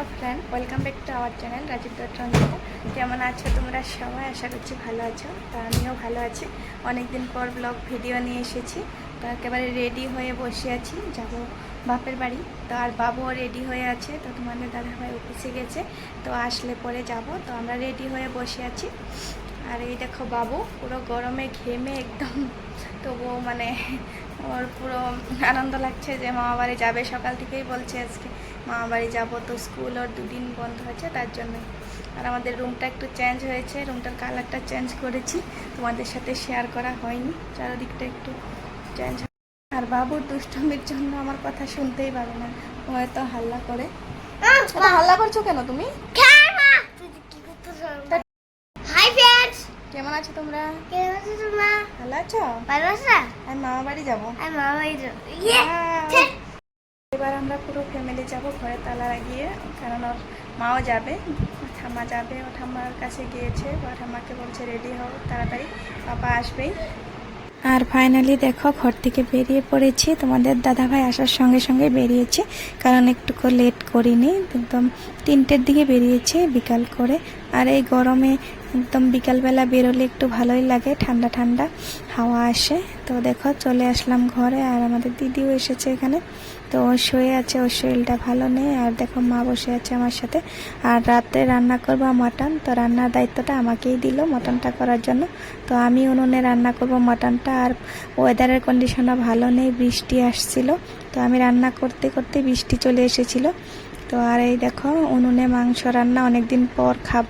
Hello friend, welcome back to our channel Rajib Dutta Ranjita কেমন আছো তোমরা সবাই? আশা করছি ভালো আছো। তা আমিও ভালো আছি। অনেকদিন পর ব্লগ ভিডিও নিয়ে এসেছি। তো একেবারে রেডি হয়ে বসে আছি। যাব বাপের বাড়ি। তো আর বাবুও রেডি হয়ে আছে। তো তোমাদের দাদাভাই অফিসে গেছে। তো আসলে পরে যাব। তো আমরা রেডি হয়ে বসে আছি। আর এই দেখো বাবু, পুরো গরমে ঘেমে একদম। তবুও মানে ওর পুরো আনন্দ লাগছে যে মামা বাড়ি যাবে সকাল থেকেই বলছে আজকে। মামা বাড়ি যাব তো স্কুল ওর দুদিন বন্ধ হয়েছে তার জন্য। আর আমাদের রুমটা একটু চেঞ্জ হয়েছে রুমটার কালারটা চেঞ্জ করেছি। তোমাদের সাথে শেয়ার করা হয়নি চারিদিকটা একটু চেঞ্জ আর বাবুর দুষ্টমির জন্য আমার কথা শুনতেই পাবে না ও এত হাল্লা করে। হাল্লা করছ কেন তুমি? হাই কেমন আছো তোমরা? কেমন আছো তোমরা? ভালো আছো? ভালো আছো? আমি মামা বাড়ি যাব। আমি মামা বাড়ি যাব ইয়ে। এবার আমরা পুরো ফ্যামিলি যাব, ঘরে তালা লাগিয়ে, কারণ ওর মাও যাবে, ঠাম্মা যাবে, ও ঠাম্মার কাছে গিয়েছে বা ঠাম্মাকে বলছে রেডি হও, তাড়াতাড়ি পাপা আসবেই। আর ফাইনালি দেখো, ঘর থেকে বেরিয়ে পড়েছি। তোমাদের দাদাভাই আসার সঙ্গে সঙ্গে বেরিয়েছে, কারণ একটুকু লেট করিনি, একদম তিনটের দিকে বেরিয়েছে বিকাল করে। আর এই গরমে একদম বিকালবেলা বেরোলে একটু ভালোই লাগে, ঠান্ডা ঠান্ডা হাওয়া আসে। তো দেখো, চলে আসলাম ঘরে, আর আমাদের দিদিও এসেছে এখানে। তো ও শুয়ে আছে, ওর শরীরটা ভালো নেই। আর দেখো মা বসে আছে আমার সাথে। আর রাতে রান্না করব মাটন। তো রান্নার দায়িত্বটা আমাকেই দিল মটনটা করার জন্য। তো আমি উনুনে রান্না করব মটনটা। আর ওয়েদারের কন্ডিশনও ভালো নেই, বৃষ্টি আসছিল। তো আমি রান্না করতে করতে বৃষ্টি চলে এসেছিল। তো আর এই দেখো, উনুনে মাংস রান্না অনেক দিন পর খাব।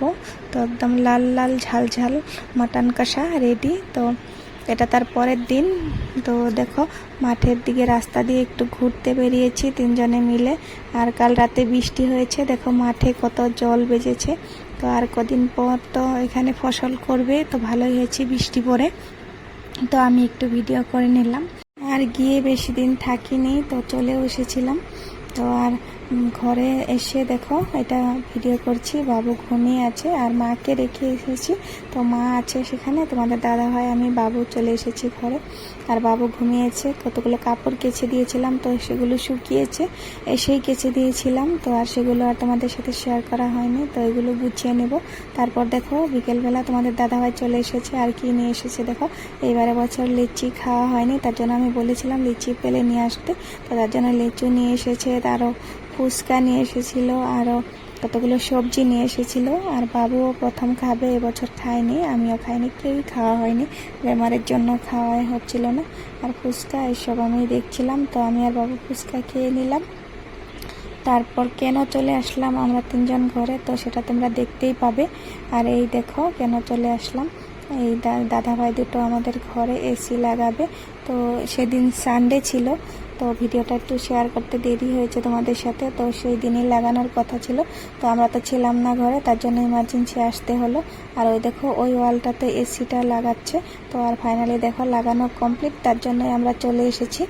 তো একদম লাল লাল ঝাল ঝাল মাটন কষা রেডি তো এটা তার পরের দিন। তো দেখো, মাঠের দিকে রাস্তা দিয়ে একটু ঘুরতে বেরিয়েছি তিনজনে মিলে। আর কাল রাতে বৃষ্টি হয়েছে। দেখো, মাঠে কত জল বেজেছে। তো আর কদিন পর তো এখানে ফসল করবে। তো ভালোই হয়েছে বৃষ্টি পড়ে। তো আমি একটু ভিডিও করে নিলাম। আর গিয়ে বেশি দিন থাকিনি, তো চলেও এসেছিলাম। তো আর ঘরে এসে দেখো, এটা ভিডিও করছি, বাবু ঘুমিয়ে আছে, আর মাকে রেখে এসেছি। তো মা আছে সেখানে, তোমাদের দাদা ভাই, আমি, বাবু চলে এসেছি ঘরে। আর বাবু ঘুমিয়েছে, কতগুলো কাপড় কেচে দিয়েছিলাম, তো সেগুলো শুকিয়েছে এসেই কেচে দিয়েছিলাম, তো আর সেগুলো আর তোমাদের সাথে শেয়ার করা হয়নি, তো এগুলো গুছিয়ে নেব। তারপর দেখো, বিকেলবেলা তোমাদের দাদাভাই চলে এসেছে, আর কি নিয়ে এসেছে দেখো, এইবারে বছর লিচি খাওয়া হয়নি, তার জন্য আমি বলেছিলাম লিচি পেলে নিয়ে আসতে, তো তার জন্য লিচু নিয়ে এসেছে আরও ফুচকা নিয়ে এসেছিল আরও কতগুলো সবজি নিয়ে এসেছিল, আর বাবুও প্রথম খাবে, এবছর খায়নি, আমিও খাইনি, কেউই খাওয়া হয়নি বেমারের জন্য খাওয়াই হচ্ছিল না, আর ফুচকা এসব আমি দেখছিলাম, তো আমি আর বাবু ফুচকা খেয়ে নিলাম। তারপর কেন চলে আসলাম আমরা তিনজন ঘরে, তো সেটা তোমরা দেখতেই পাবে, আর এই দেখো কেন চলে আসলাম। এই দা- দাদাভাই দুটো আমাদের ঘরে এসি লাগাবে। তো সেদিন সানডে ছিল, তো ভিডিওটা একটু শেয়ার করতে দেরি হয়েছে তোমাদের সাথে, তো সেই দিনই লাগানোর কথা ছিল। তো আমরা তো ছিলাম না ঘরে, তার জন্য ইমার্জেন্সি আসতে হলো। আর ওই দেখো, ওই ওয়ালটাতে এসিটা লাগাচ্ছে। তো আর ফাইনালি দেখো, লাগানো কমপ্লিট তার জন্যই আমরা চলে এসেছি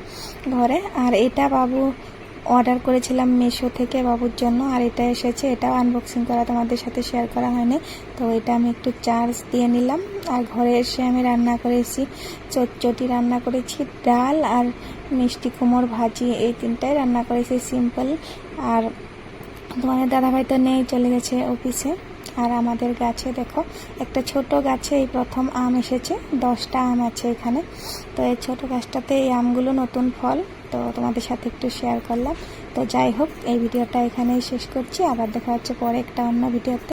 ঘরে। আর এটা বাবু অর্ডার করেছিলাম মেশো থেকে বাবুর জন্য, আর এটা এসেছে, এটাও আনবক্সিং করা, তোমাদের সাথে শেয়ার করা হয়নি। তো এটা আমি একটু চার্জ দিয়ে নিলাম, আর ঘরে এসে আমি রান্না করেছি, চটচটি রান্না করেছি, ডাল আর মিষ্টি কুমড় ভাজি, এই তিনটাই রান্না করেছি সিম্পল আর তোমাদের দাদাভাই তো নেই, চলে গেছে অফিসে আর আমাদের গাছে দেখো, একটা ছোট গাছে এই প্রথম আম এসেছে, দশটা আম আছে এখানে। তো এই ছোট গাছটাতে এই আমগুলো নতুন ফল, তো তোমাদের সাথে একটু শেয়ার করলাম। তো যাই হোক, এই ভিডিওটা এখানেই শেষ করছি। আবার দেখা হচ্ছে পরে একটা অন্য ভিডিওতে।